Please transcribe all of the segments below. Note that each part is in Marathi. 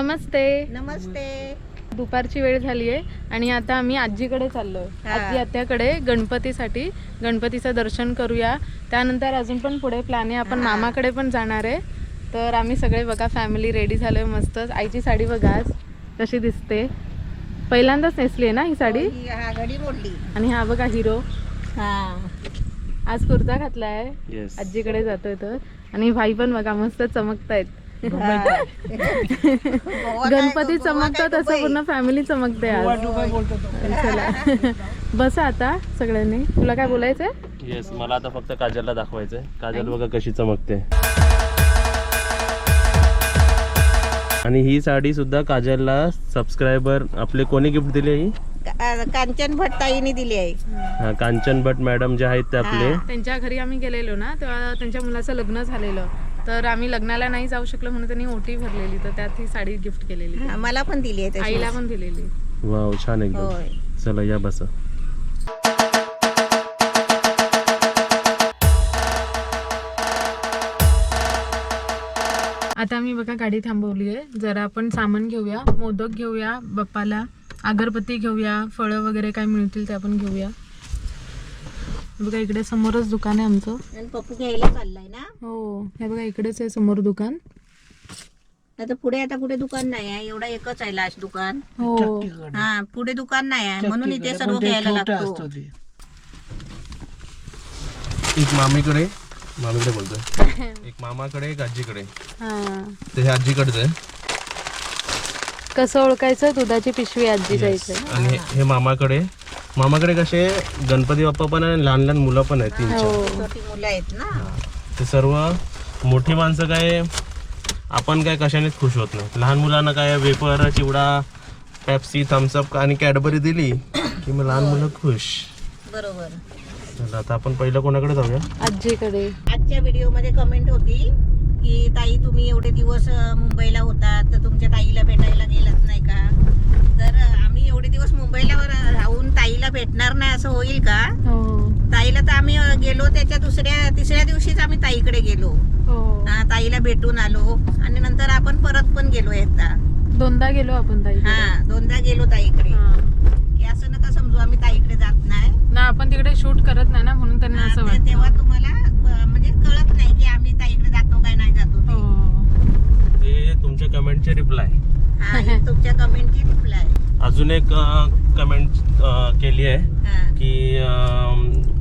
नमस्ते. नमस्ते. दुपारची वेळ झाली आहे आणि आता आम्ही आजीकडे चाललोय. हा. आजी आत्याकडे गणपतीसाठी गणपतीचं दर्शन करूया. त्यानंतर अजून पण पुढे प्लॅन आहे. आपण हा. मामाकडे पण जाणार आहे. तर आम्ही सगळे बघा फॅमिली रेडी झालोय मस्त. आईची साडी बघा आज कशी दिसते. पहिल्यांदाच नेसली आहे ना ही साडी? ही हा घडी मोडली. आणि हा बघा हिरो. हा. आज कुर्ता घातलाय. येस आजीकडे जातोय तर आणि भाई पण बघा मस्त चमकतायत. गणपती काय असं पूर्ण फॅमिली चमकते आज. चला. बसा आता सगळ्यांनी. तुला काय बोलायचंय? येस मला आता फक्त काजलला दाखवायचंय. काजल बघा कशी चमकते. आणि ही साडी सुद्धा काजलला सबस्क्रायबर आपले कोणी गिफ्ट दिली ही? कांचन भट ताईने दिली आहे. हा, कांचन भट मॅडम जे आहेत ते आपले. त्यांच्या घरी आम्ही गेलेलो ना तेव्हा त्यांच्या मुलाचं लग्न झालेलं. तर आम्ही लग्नाला नाही जाऊ शकलो म्हणून त्यांनी ओटी भरलेली तर त्यात ही साडी गिफ्ट केलेली. हा, मला पण दिली आहे तशी. आईला पण दिलेली. वाव छान एकदम. चला या बसा. आता आम्ही बघा गाडी थांबवली आहे. जरा आपण सामान घेऊया मोदक घेऊया बाप्पाला अगरबत्ती घेऊया फळं वगैरे काय मिळतील ते आपण घेऊया. बघा इकडे समोरच दुकान आहे आमचं. आणि पप्पू घ्यायला चाललाय ना? हो हे बघा इकडेच आहे समोर दुकान. आता पुढे आता कुठे दुकान नाही आहे? एवढा एकच आहे लास्ट दुकान. हो. हा पुढे दुकान नाही आहे. म्हणून इथे सर्व घ्यायला लागतो. एक मामीकडे मामीकडे बोलतोय. एक मामाकडे एक आजीकडे. हा. ते हे आजीकडेच आहे. कसं ओळखायचं? दुधाची पिशवी आजी. जायचं आणि हे मामाकडे मामाकडे कसे गणपती बाप्पा पण आहे आणि लहान लहान मुलं पण आहेत तीन चार. हो. छोटी मुलं आहेत ना. ते सर्व मोठी माणसं काय आपण काय कशानेच खुश होत नाही. लहान मुलांना काय वेपर चिवडा पेप्सी थम्सअप आणि कॅडबरी दिली की मग लहान मुलं खुश. बरोबर. चला आता आपण पहिलं कोणाकडे जाऊया? आजीकडे. आजच्या व्हिडिओमध्ये कमेंट होती की ताई तुम्ही एवढे दिवस मुंबईला होतात तर तुमच्या ताईला भेटायला गेलात नाही का? तर आम्ही एवढे दिवस मुंबईला राहून ताईला भेटणार नाही असं होईल का? हो. ताईला तर आम्ही गेलो त्याच्या दुसऱ्या तिसऱ्या दिवशीच आम्ही ताईकडे गेलो. हो. ताईला भेटून आलो. आणि नंतर आपण परत पण गेलो एकदा. दोनदा गेलो आपण ताई हा दोनदा गेलो ताईकडे. की असं नका समजू आम्ही ताईकडे जात नाही. ना आपण तिकडे शूट करत नाही ना म्हणून त्यांना असं तेव्हा तुम्हाला म्हणजे कळत नाही की आम्ही ताईकडे जातो काय नाही जातो ते. हो ते तुमच्या कमेंटचे रिप्लाय. हा, ही तुमच्या कमेंटची रिप्लाय. अजून एक कमेंट केली आहे की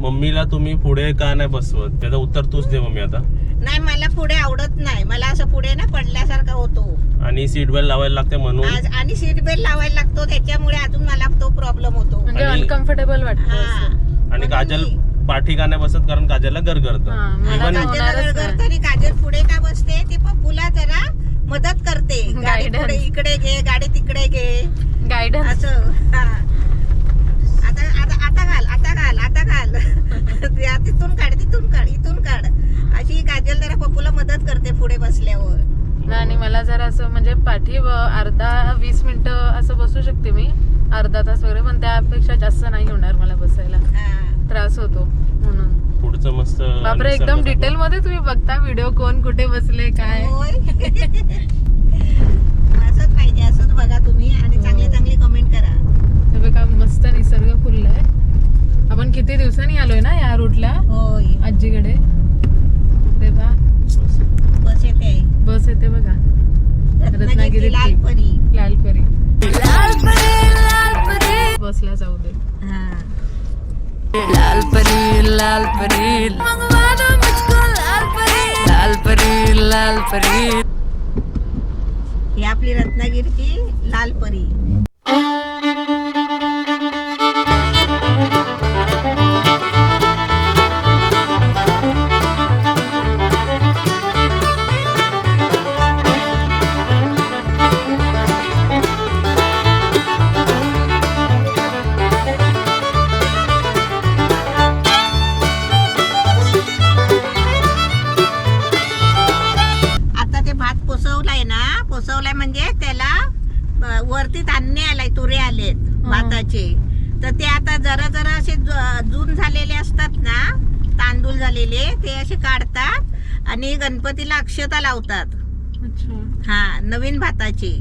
मम्मीला तुम्ही पुढे का नाही बसवत? त्याचं उत्तर तूच दे मम्मी आता. नाही मला पुढे आवडत नाही. मला असं पुढे ना पडल्यासारखा होतो. आणि सीट बेल्ट लावायला लागते म्हणून? आज आणि सीट बेल्ट लावायला लागतो. त्याच्यामुळे अजून मला तो प्रॉब्लेम होतो. म्हणजे आणि- अनकम्फर्टेबल वाटतं हा. असं. आणि काजल पाठी का नाही बसत? कारण काजलला गर हा, करतं मला इव्हन काजल- होणारच नाही. काजल पुढे का बसते? ती पप्पूला जरा. मदत करते. गाडी. पुढे इकडे घे गाडी तिकडे घे. गायडन्स असं हा. आता आता आता घाल आता घाल आता घाल. तिथून काढ तिथून काढ इथून काढ. अशी काजल जरा पप्पूला मदत करते पुढे बसल्यावर. आणि मला जरा असं म्हणजे पाठी अर्धा वीस मिनिटं असं बसू शकते मी. अर्धा तास वगैरे पण त्यापेक्षा जास्त नाही होणार मला बसायला. त्रास होतो. पुढचं मस्त बापरे एकदम डिटेल मध्ये तुम्ही बघता व्हिडिओ कोण कुठे बसले काय? असंच पाहिजे असंच बघा तुम्ही आणि चांगले चांगले कमेंट करा. हे बघा मस्त निसर्ग फुललाय आपण किती दिवसांनी आलोय ना या रूटला होय. आजीकडे. तेव्हा बस येते आहे. बस येते बघा. रत्नागिरी. लालपरी लालपरी. बसला जाऊ दे. हा. लाल परी लाल परी मंगवा दो मुझको लाल परी लाल परी लाल परी ही आपली रत्नागिरीची लालपरी आता भाताचे तर ते आता जरा जरा असे जून झालेले असतात ना तांदूळ झालेले ते असे काढतात आणि गणपतीला अक्षता लावतात. हा नवीन भाताचे.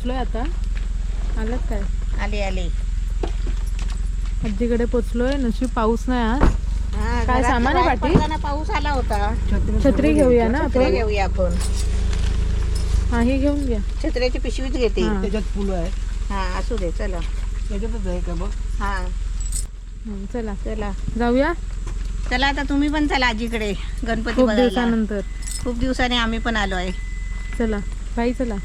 पोचलोय आता. आलात काय? आले आले. आजीकडे पोचलोय नशीब पाऊस नाही आज. हा, काय सामान आहे पाठी? पाऊस आला होता. छत्री घेऊया ना छत्री आपण? घेऊया आपण. हा ही घेऊन घ्या. छत्र्याची पिशवीच घेते. हा. त्याच्यात फुलं आहे हा असू दे चला. त्याच्यातच आहे का बघ? हा. हं, चला. चला. जाऊया? चला आता तुम्ही पण चला आजीकडे गणपती खूप बघायला. दिवसानंतर. खूप दिवसांनी आम्ही पण आलोय. चला. बाई चला.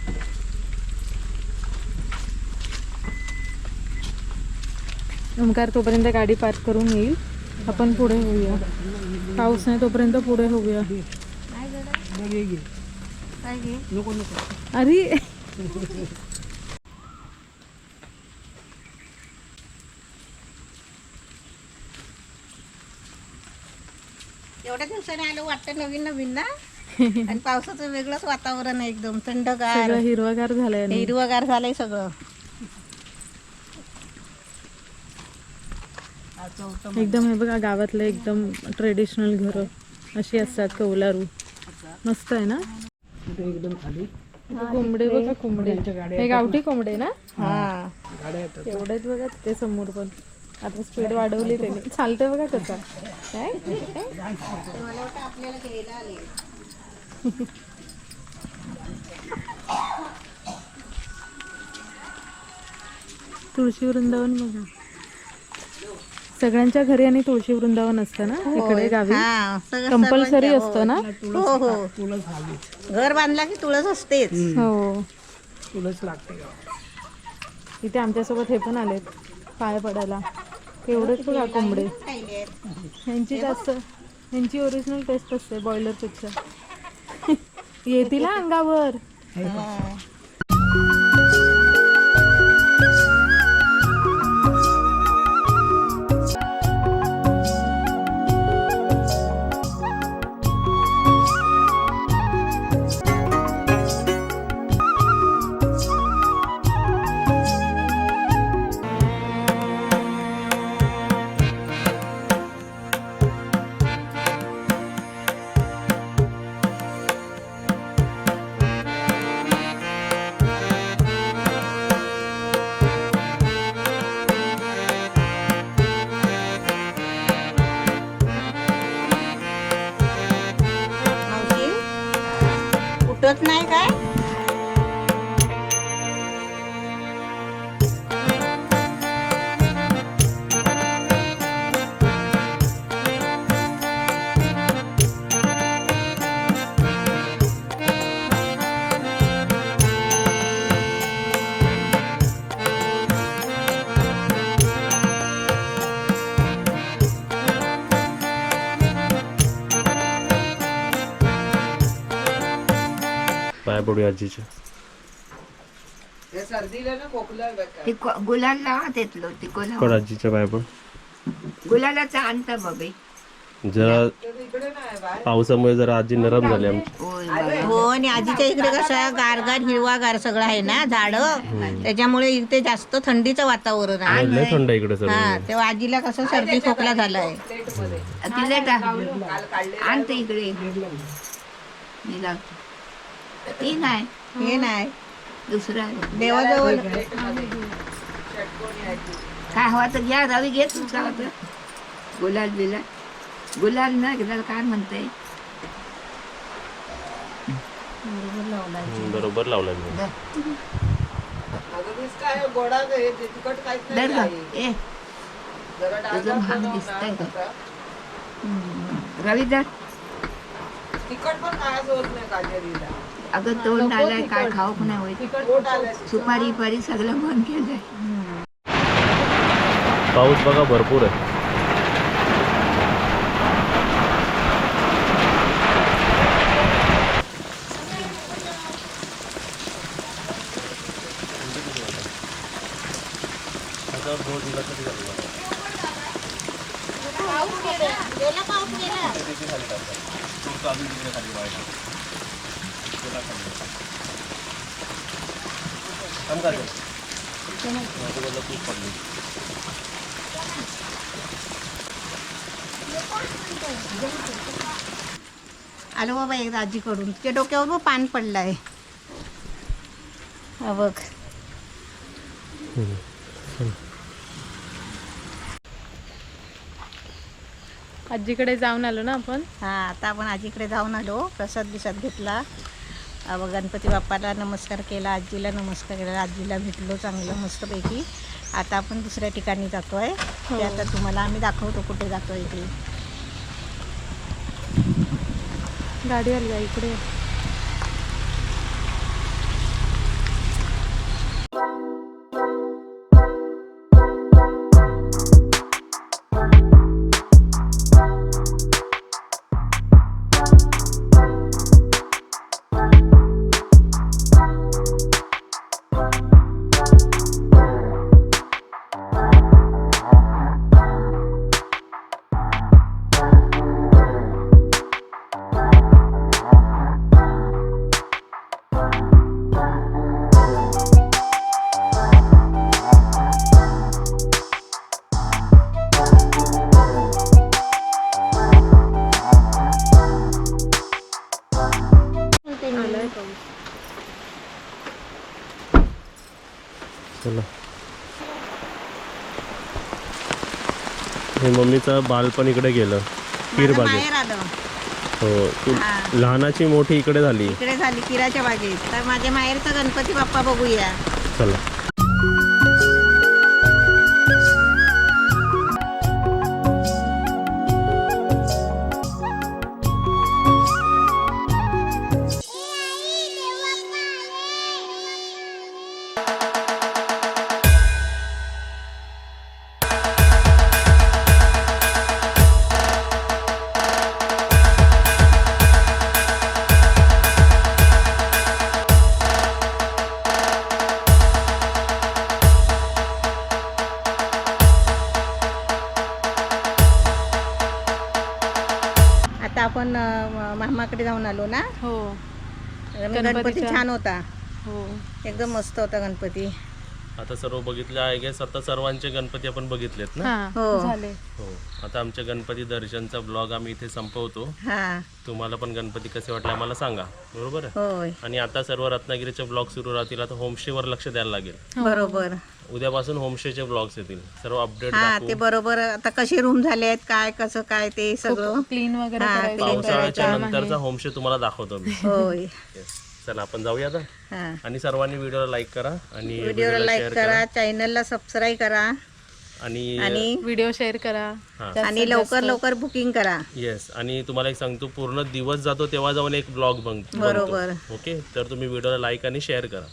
ओमकार तोपर्यंत गाडी पार्क करून येईल. आपण पुढे होऊया. पाऊस नाही तोपर्यंत पुढे होऊया. अरे! एवढ्या दिवसाने आलो वाटतं नवीन नवीन ना आणि पावसाचं वेगळंच वातावरण आहे एकदम थंडगार. हिरवागार झालंय. हिरवगार झालंय सगळं. एकदम हे बघा गावातलं एकदम ट्रेडिशनल घर अशी असतात कौलारू. मस्त आहे ना? एकदम खाली. कोंबडे बघा कोंबडे. हे गावठी कोंबडे ना? हा. एवढेच बघा ते समोर पण. आता स्पीड वाढवली त्यांनी. चालतंय बघा कसा काय? तुळशी वृंदावन बघा. सगळ्यांच्या घरी आणि तुळशी वृंदावन असतं ना इकडे गावी? हा सगळं कंपल्सरी सर्वांच्या- असतं ना? हो हो तुळस हवीच घर बांधला की तुळस असतेच. हो. तुळस लागते का इथे आमच्यासोबत हे पण आलेत पाय पडायला. एवढेच बघा कोंबडे. यांची जास्त यांची ओरिजिनल टेस्ट असते बॉयलरपेक्षा. येतील हा अंगावर. हा. उठत नाही काय पडूया आजीच्या. ते को- गुलाल लावा देतलो ते गुलाल पड आजीच्या पाय पड गुलालाचा जरा पावसामुळे जरा आजी नरम झाली आमची. होय बाबा. हो आणि आजीच्या इकडे कसं गारगार हिरवागार सगळं आहे ना झाड. त्याच्यामुळे इथे जास्त थंडीचं वातावरण आहे. लय थंड आहे इकडे हा तेव्हा आजीला कसं सर्दी खोकला झालाय तिला टाक. आणते इकडे. मी लावतो. ती नाही हे नाही दुसरा आहे. देवाजवळ काय हवा तर घ्या रवी घेत तुमचा होतं गुलाल बिलाल गुलाल ना गुलाल काय म्हणते हम्म, बरोबर लावलाय मी दर ग, ए तुझं महाग दिसतंय का रवी दर अगं तोंड आलाय काय खाऊक नाही होत. सुपारी पारी सगळं बंद केलंय. पाऊस बघा भरपूर आहे गेला पाऊस गेला आलो बाबा एकदा आजीकडून. ते डोक्यावर बघ पान पडलंय. हा बघ. आजीकडे जाऊन आलो ना आपण? हा आता आपण आजीकडे जाऊन आलो. प्रसाद बिसाद घेतला. गणपती बाप्पाला नमस्कार केला आजीला नमस्कार केला आजीला भेटलो चांगलं मस्तपैकी. आता आपण दुसऱ्या ठिकाणी जातोय. ते आता तुम्हाला आम्ही दाखवतो कुठे जातोय ते. गाडी आली इकडे मम्मीचं बालपण इकडे गेलं. पीर माझं बागेत माहेर आलं. हो तू हा. लहानाची मोठी इकडे झाली. इकडे झाली किराच्या बागेत. तर माझ्या माहेरचा गणपती बाप्पा बघूया. चला. आपण मामाकडे जाऊन आलो ना? हो. गणपती छान होता. हो. एकदम मस्त होता गणपती. आता सर्व बघितले आहे गेस आता सर्वांचे गणपती आपण बघितलेत ना? हा. हो. झाले. हो. आता आमच्या गणपती दर्शनचा ब्लॉग आम्ही इथे संपवतो. हा. तुम्हाला पण गणपती कसे वाटले आम्हाला सांगा. बरोबर आहे? होय. आणि आता सर्व रत्नागिरीचे ब्लॉग सुरू राहतील. आता होमस्टेवर लक्ष द्यायला लागेल. बरोबर. उद्यापासून होमस्टेचे ब्लॉग्स येतील. सर्व अपडेट हा ते बरोबर. आता कसे रूम झाले आहेत काय कसं काय ते सगळं. क्लीन वगैरे हा, करायचं पावसाळ्याच्या नंतरचा. होमस्टे तुम्हाला दाखवतो मी. होय. Yes. चला आपण जाऊया आता हा आणि सर्वांनी व्हिडिओला लाईक करा आणि व्हिडिओला लाईक करा चॅनलला सबस्क्राईब करा आणि आणि व्हिडिओ शेअर करा हा. आणि लवकर. लवकर बुकिंग करा येस आणि तुम्हाला एक सांगतो पूर्ण दिवस जातो तेव्हा जाऊन एक ब्लॉग बघ बरोबर. ओके तर तुम्ही व्हिडिओला लाईक आणि शेअर करा.